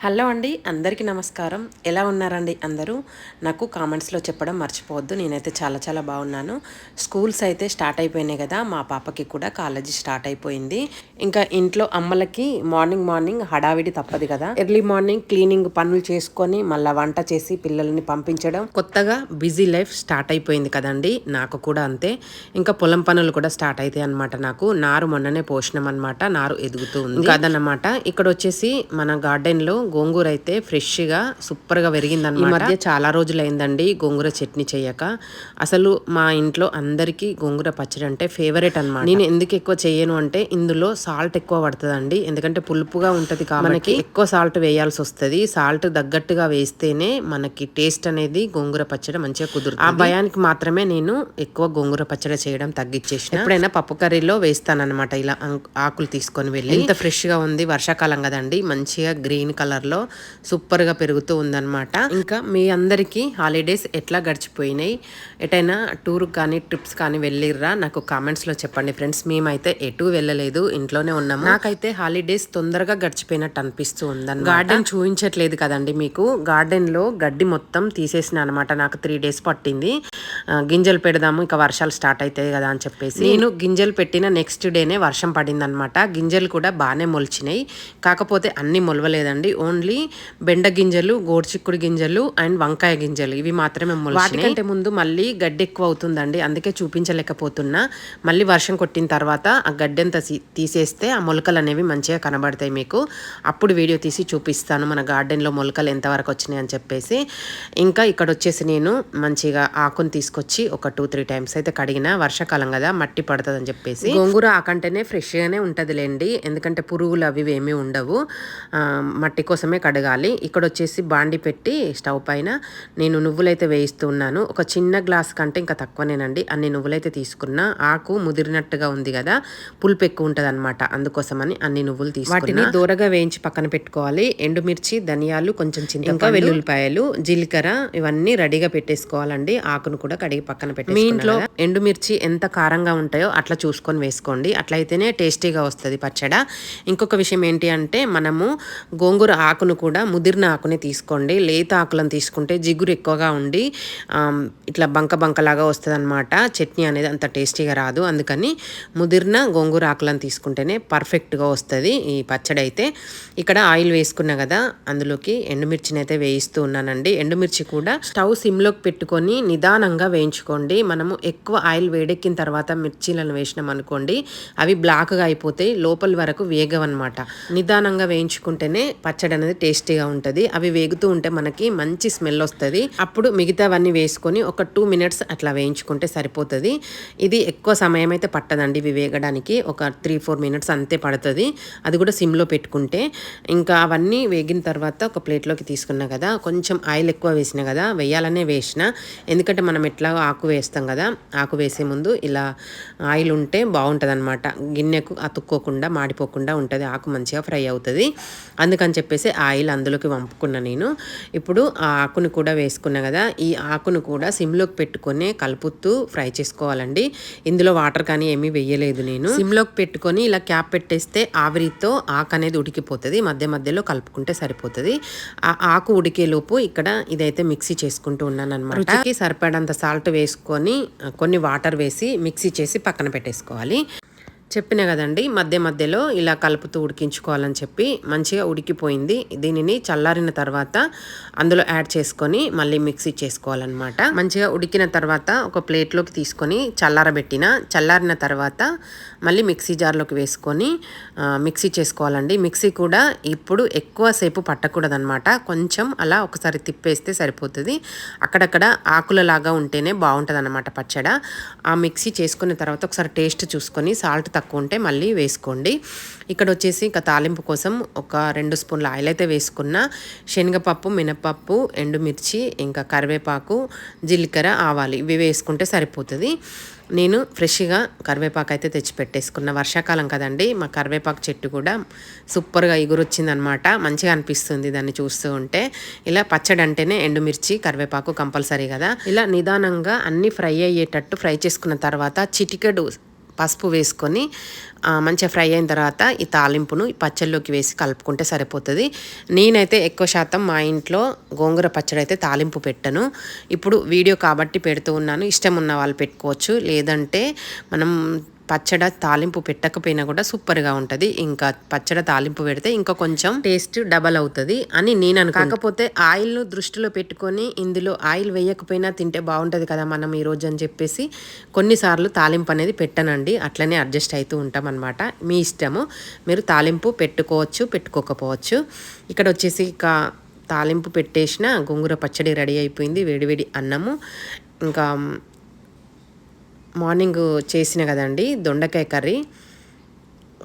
Hello అండి అందరికీ నమస్కారం. ఎలా ఉన్నారండి అందరూ? నాకు కామెంట్స్లో చెప్పడం మర్చిపోవద్దు నేనైతే చాలా చాలా బాగున్నాను. స్కూల్స్ అయితే స్టార్ట్ అయిపోయినాయి కదా మా పాపకి కూడా కాలేజీ స్టార్ట్ అయిపోయింది. ఇంకా ఇంట్లో అమ్మలకి మార్నింగ్ మార్నింగ్ హడావిడి తప్పదు కదా. ఎర్లీ మార్నింగ్ క్లీనింగ్ పనులు చేసుకొని మళ్ళీ వంట చేసి పిల్లల్ని పంపించడం. కొత్తగా బిజీ లైఫ్ స్టార్ట్ అయిపోయింది కదండి నాకు కూడా అంతే. ఇంకా పొలం పనులు కూడా స్టార్ట్ అవుతాయి అనమాట నాకు. నారు మొన్ననే పోషణం అనమాట నారు ఎదుగుతూ ఉంది. కదనమాట ఇక్కడ వచ్చేసి మన గార్డెన్లో గోంగూర అయితే ఫ్రెష్గా సూపర్గా పెరిగింది ఈ మధ్య చాలా రోజులైందండి గోంగూర చట్నీ చేయక. అసలు మా ఇంట్లో అందరికీ గోంగూర పచ్చడి అంటే ఫేవరెట్ అన్నమాట. నేను ఎందుకు ఎక్కువ చేయను అంటే ఇందులో సాల్ట్ ఎక్కువ పడుతుందండి. ఎందుకంటే పులుపుగా ఉంటది కాబట్టి. మనకి ఎక్కువ సాల్ట్ వేయాల్సి వస్తుంది. సాల్ట్ తగ్గట్టుగా వేస్తేనే మనకి టేస్ట్ అనేది గోంగూర పచ్చడి మంచిగా కుదురుతుంది. ఆ భయానికి మాత్రమే నేను ఎక్కువ గోంగూర పచ్చడి చేయడం తగ్గించేసిన. ఎప్పుడైనా పప్పు కర్రీలో వేస్తానన్నమాట. ఇలా ఆకులు తీసుకొని వెళ్ళి. ఎంత ఫ్రెష్గా ఉంది వర్షాకాలం కదండి. మంచిగా గ్రీన్ కలర్ లో సూపర్గా పెరుగుతూ ఉందన్నమాట. ఇంకా మీ అందరికీ హాలిడేస్ ఎట్లా గడిచిపోయినాయి? ఎటైనా టూర్ కానీ ట్రిప్స్ కానీ వెళ్ళిర్రా? నాకు కామెంట్స్లో చెప్పండి ఫ్రెండ్స్. మేమైతే ఎటు వెళ్ళలేదు. ఇంట్లోనే ఉన్నాము. నాకైతే హాలిడేస్ తొందరగా గడిచిపోయినట్టు అనిపిస్తూ ఉందన్న గార్డెన్ చూపించట్లేదు కదండి మీకు? గార్డెన్లో గడ్డి మొత్తం తీసేసిన అనమాట నాకు త్రీ డేస్ పట్టింది. గింజలు పెడదాము ఇక వర్షాలు స్టార్ట్ అవుతాయి కదా అని చెప్పేసి. నేను గింజలు పెట్టిన నెక్స్ట్ డేనే వర్షం పడింది అనమాట గింజలు కూడా బాగానే మొలిచినాయి. కాకపోతే అన్ని మొలవలేదండి. ఓన్లీ బెండ గింజలు గోడ్చిక్కుడు గింజలు అండ్ వంకాయ గింజలు. ఇవి మాత్రమే వాటికంటే ముందు మళ్ళీ గడ్డి ఎక్కువ అవుతుందండి అందుకే చూపించలేకపోతున్నా. మళ్ళీ వర్షం కొట్టిన తర్వాత ఆ గడ్డి అంతా తీ- తీసేస్తే ఆ మొలకలు అనేవి మంచిగా కనబడతాయి మీకు. అప్పుడు వీడియో తీసి చూపిస్తాను మన గార్డెన్లో మొలకలు ఎంతవరకు వచ్చినాయి అని చెప్పేసి. ఇంకా ఇక్కడ వచ్చేసి నేను మంచిగా ఆకుని తీసుకొచ్చి ఒక టూ త్రీ టైమ్స్ అయితే కడిగిన వర్షాకాలం కదా మట్టి పడుతుంది అని చెప్పేసి. గోంగూర ఆకంటేనే ఫ్రెష్గానే ఉంటుందిలేండి. ఎందుకంటే పురుగులు అవి ఏమీ ఉండవు. మట్టి కోసమే కడగాలి. ఇక్కడ వచ్చేసి బాండి పెట్టి స్టవ్ పైన నేను నువ్వులైతే వేయిస్తూ ఉన్నాను. ఒక చిన్న గ్లాస్ కంటే ఇంకా తక్కువనేనండి. అన్ని నువ్వులైతే తీసుకున్నా ఆకు ముదిరినట్టుగా ఉంది కదా పులుపు ఎక్కువ ఉంటుంది అనమాట అందుకోసమని అన్ని నువ్వులు తీసుకున్నా. వాటిని దూరగా వేయించి పక్కన పెట్టుకోవాలి. ఎండుమిర్చి ధనియాలు కొంచెం చింత ఇంకా వెల్లుల్లిపాయలు జీలకర్ర ఇవన్నీ రెడీగా పెట్టేసుకోవాలండి. ఆకును కూడా కడిగి పక్కన పెట్టి మీ ఇంట్లో ఎండుమిర్చి ఎంత కారంగా ఉంటాయో అట్లా చూసుకొని వేసుకోండి. అట్లయితేనే టేస్టీగా వస్తుంది పచ్చడ. ఇంకొక విషయం ఏంటి అంటే మనము గోంగూర ఆకును కూడా ముదిరిన ఆకునే తీసుకోండి. లేత ఆకులను తీసుకుంటే జిగురు ఎక్కువగా ఉండి ఇట్లా బంక బంకలాగా వస్తుంది అనమాట చట్నీ అనేది అంత టేస్టీగా రాదు. అందుకని ముదిరిన గోంగూర ఆకులను తీసుకుంటేనే పర్ఫెక్ట్గా వస్తుంది ఈ పచ్చడి అయితే ఇక్కడ ఆయిల్ వేసుకున్నా కదా అందులోకి ఎండుమిర్చిని అయితే వేయిస్తూ ఉన్నానండి. ఎండుమిర్చి కూడా స్టవ్ సిమ్లోకి పెట్టుకొని నిదానంగా వేయించుకోండి. మనము ఎక్కువ ఆయిల్ వేడెక్కిన తర్వాత మిర్చీలను వేసినాం అనుకోండి అవి బ్లాక్గా అయిపోతాయి లోపల వరకు వేగవన్నమాట. నిదానంగా వేయించుకుంటేనే పచ్చడి అనేది టేస్టీగా ఉంటుంది. అవి వేగుతూ ఉంటే మనకి మంచి స్మెల్ వస్తుంది. అప్పుడు మిగతావన్నీ వేసుకొని ఒక టూ మినిట్స్ అట్లా వేయించుకుంటే సరిపోతుంది. ఇది ఎక్కువ సమయం అయితే పట్టదండి ఇవి వేగడానికి. ఒక త్రీ ఫోర్ మినిట్స్ అంతే పడుతుంది. అది కూడా సిమ్లో పెట్టుకుంటే. ఇంకా అవన్నీ వేగిన తర్వాత ఒక ప్లేట్లోకి తీసుకున్నా కదా కొంచెం ఆయిల్ ఎక్కువ వేసిన కదా వేయాలనే వేసిన. ఎందుకంటే మనం ఎట్లా ఆకు వేస్తాం కదా ఆకు వేసే ముందు ఇలా ఆయిల్ ఉంటే బాగుంటుంది అనమాట గిన్నెకు అతుక్కోకుండా మాడిపోకుండా ఉంటుంది. ఆకు మంచిగా ఫ్రై అవుతుంది. అందుకని చెప్పేసి ఆయిల్ అందులోకి వంపుకున్నా నేను. ఇప్పుడు ఆ ఆకును కూడా వేసుకున్నా కదా ఈ ఆకును కూడా సిమ్లోకి పెట్టుకొని కలుపుతూ ఫ్రై చేసుకోవాలండి. ఇందులో వాటర్ కానీ ఏమీ వేయలేదు నేను. సిమ్లోకి పెట్టుకొని ఇలా క్యాప్ పెట్టేస్తే ఆవిరితో ఆకు అనేది ఉడికిపోతుంది. మధ్య మధ్యలో కలుపుకుంటే సరిపోతుంది. ఆ ఆకు ఉడికేలోపు ఇక్కడ ఇదైతే మిక్సీ చేసుకుంటూ ఉన్నాను అనమాట రుచికి సరిపడంత సాల్ట్ వేసుకొని కొన్ని వాటర్ వేసి మిక్సీ చేసి పక్కన పెట్టేసుకోవాలి. చెప్పిన కదండి మధ్య మధ్యలో ఇలా కలుపుతూ ఉడికించుకోవాలని చెప్పి మంచిగా ఉడికిపోయింది. దీనిని చల్లారిన తర్వాత అందులో యాడ్ చేసుకొని మళ్ళీ మిక్సీ చేసుకోవాలన్నమాట. మంచిగా ఉడికిన తర్వాత ఒక ప్లేట్లోకి తీసుకొని చల్లారబెట్టిన చల్లారిన తర్వాత మళ్ళీ మిక్సీ జార్లోకి వేసుకొని మిక్సీ చేసుకోవాలండి. మిక్సీ కూడా ఇప్పుడు ఎక్కువసేపు పట్టకూడదన్నమాట. కొంచెం అలా ఒకసారి తిప్పేస్తే సరిపోతుంది. అక్కడక్కడ ఆకులలాగా ఉంటేనే బాగుంటుంది అనమాట పచ్చడ. ఆ మిక్సీ చేసుకున్న తర్వాత ఒకసారి టేస్ట్ చూసుకొని సాల్ట్ తక్కువ ఉంటే మళ్ళీ వేసుకోండి. ఇక్కడ వచ్చేసి ఇంకా తాలింపు కోసం ఒక రెండు స్పూన్ల ఆయిల్ అయితే వేసుకున్న. శనగపప్పు మినపప్పు ఎండుమిర్చి ఇంకా కరివేపాకు జీలకర్ర ఆవాలు ఇవి వేసుకుంటే సరిపోతుంది. నేను ఫ్రెష్గా కరివేపాకు అయితే తెచ్చి పెట్టేసుకున్న వర్షాకాలం కదండి మా కరివేపాకు చెట్టు కూడా సూపర్గా ఎగురొచ్చిందనమాట. మంచిగా అనిపిస్తుంది దాన్ని చూస్తూ ఉంటే. ఇలా పచ్చడి అంటేనే ఎండుమిర్చి కరివేపాకు కంపల్సరీ కదా. ఇలా నిదానంగా అన్నీ ఫ్రై అయ్యేటట్టు ఫ్రై చేసుకున్న తర్వాత చిటికెడు పసుపు వేసుకొని మంచిగా ఫ్రై అయిన తర్వాత ఈ తాలింపును ఈ పచ్చళ్ళలోకి వేసి కలుపుకుంటే సరిపోతుంది. నేనైతే ఎక్కువ శాతం మా ఇంట్లో గోంగూర పచ్చడి అయితే తాలింపు పెట్టను. ఇప్పుడు వీడియో కాబట్టి పెడుతూ ఉన్నాను. ఇష్టం ఉన్న వాళ్ళు పెట్టుకోవచ్చు. లేదంటే మనం పచ్చడ తాలింపు పెట్టకపోయినా కూడా సూపర్గా ఉంటుంది. ఇంకా పచ్చడ తాలింపు పెడితే ఇంకా కొంచెం టేస్ట్ డబల్ అవుతుంది అని నేను అను కాకపోతే ఆయిల్ను దృష్టిలో పెట్టుకొని ఇందులో ఆయిల్ వేయకపోయినా తింటే బాగుంటుంది కదా మనం ఈరోజు అని చెప్పేసి కొన్నిసార్లు తాలింపు అనేది పెట్టనండి. అట్లనే అడ్జస్ట్ అవుతూ ఉంటాం అనమాట మీ ఇష్టము. మీరు తాలింపు పెట్టుకోవచ్చు పెట్టుకోకపోవచ్చు. ఇక్కడ వచ్చేసి ఇక తాలింపు పెట్టేసిన గోంగూర పచ్చడి రెడీ అయిపోయింది. వేడివేడి అన్నము. ఇంకా మార్నింగ్ చేసిన కదండి దొండకాయ కర్రీ.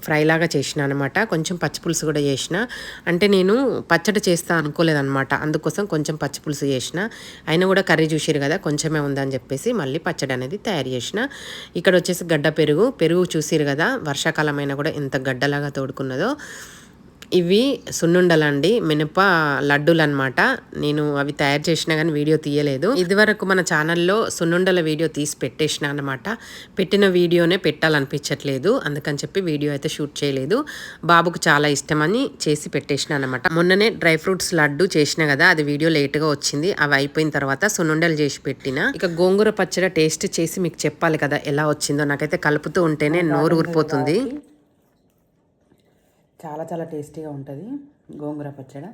ఫ్రైలాగా చేసిన అనమాట కొంచెం పచ్చిపులుసు కూడా చేసిన. అంటే నేను పచ్చడి చేస్తా అనుకోలేదన్నమాట. అందుకోసం కొంచెం పచ్చిపులుసు చేసిన. అయినా కూడా కర్రీ చూసారు కదా కొంచెమే ఉందని చెప్పేసి మళ్ళీ పచ్చడి అనేది తయారు చేసిన. ఇక్కడ వచ్చేసి గడ్డ పెరుగు. పెరుగు చూసిరు కదా వర్షాకాలం అయినా కూడా ఎంత గడ్డలాగా తోడుకున్నదో. ఇవి సున్నుండలండి మినప లడ్డూలు అనమాట నేను అవి తయారు చేసినా కానీ వీడియో తీయలేదు. ఇదివరకు మన ఛానల్లో సున్నుండల వీడియో తీసి పెట్టేసిన అనమాట పెట్టిన వీడియోనే పెట్టాలనిపించట్లేదు. అందుకని చెప్పి వీడియో అయితే షూట్ చేయలేదు. బాబుకు చాలా ఇష్టమని చేసి పెట్టేసిన అనమాట మొన్ననే డ్రై ఫ్రూట్స్ లడ్డు చేసిన కదా అది వీడియో లేట్గా వచ్చింది. అవి అయిపోయిన తర్వాత సున్నుండలు చేసి పెట్టిన. ఇక గోంగూర పచ్చడి టేస్ట్ చేసి మీకు చెప్పాలి కదా ఎలా వచ్చిందో. నాకైతే కలుపుతూ ఉంటేనే నోరు ఊరిపోతుంది. చాలా చాలా టేస్టీగా ఉంటుంది గోంగూర పచ్చడి.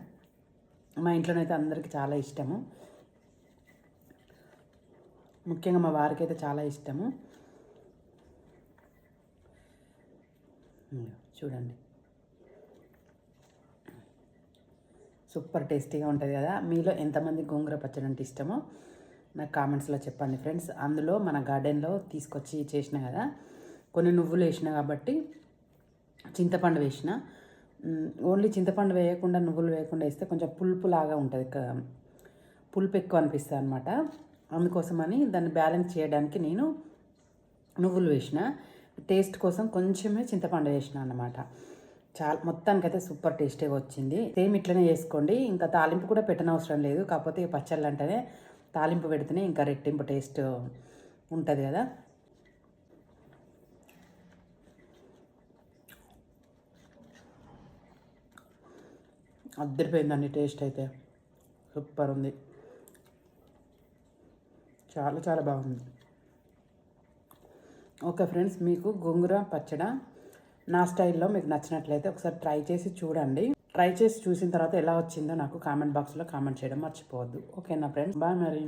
మా ఇంట్లోనైతే అందరికీ చాలా ఇష్టము. ముఖ్యంగా మా వారికి అయితే చాలా ఇష్టము. చూడండి. సూపర్ టేస్టీగా ఉంటుంది కదా. మీలో ఎంతమంది గోంగూర పచ్చడి అంటే ఇష్టమో నాకు కామెంట్స్లో చెప్పండి ఫ్రెండ్స్. అందులో మన గార్డెన్లో తీసుకొచ్చి చేసిన కదా. కొన్ని నువ్వులు వేసిన కాబట్టి చింతపండు వేసిన. ఓన్లీ చింతపండు వేయకుండా నువ్వులు వేయకుండా వేస్తే కొంచెం పులుపు లాగా ఉంటుంది. క- పులుపు ఎక్కువ అనిపిస్తుంది అనమాట అందుకోసమని దాన్ని బ్యాలెన్స్ చేయడానికి నేను నువ్వులు వేసిన. టేస్ట్ కోసం కొంచెమే చింతపండు వేసిన అన్నమాట. చాలా మొత్తానికైతే సూపర్ టేస్టీగా వచ్చింది. సేమ్ ఇట్లనే చేసుకోండి. ఇంకా తాలింపు కూడా పెట్టనవసరం లేదు. కాకపోతే పచ్చళ్ళు అంటేనే తాలింపు పెడితేనే ఇంకా రెట్టింపు టేస్ట్ ఉంటుంది కదా. అద్దరిపోయిందండి టేస్ట్ అయితే. సూపర్ ఉంది. చాలా చాలా బాగుంది. ఓకే ఫ్రెండ్స్ మీకు గోంగూర పచ్చడ నా స్టైల్లో మీకు నచ్చినట్లయితే ఒకసారి ట్రై చేసి చూడండి. ట్రై చేసి చూసిన తర్వాత ఎలా వచ్చిందో నాకు కామెంట్ బాక్స్లో కామెంట్ చేయడం మర్చిపోవద్దు. ఓకేనా ఫ్రెండ్స్? బాయ్ మరి.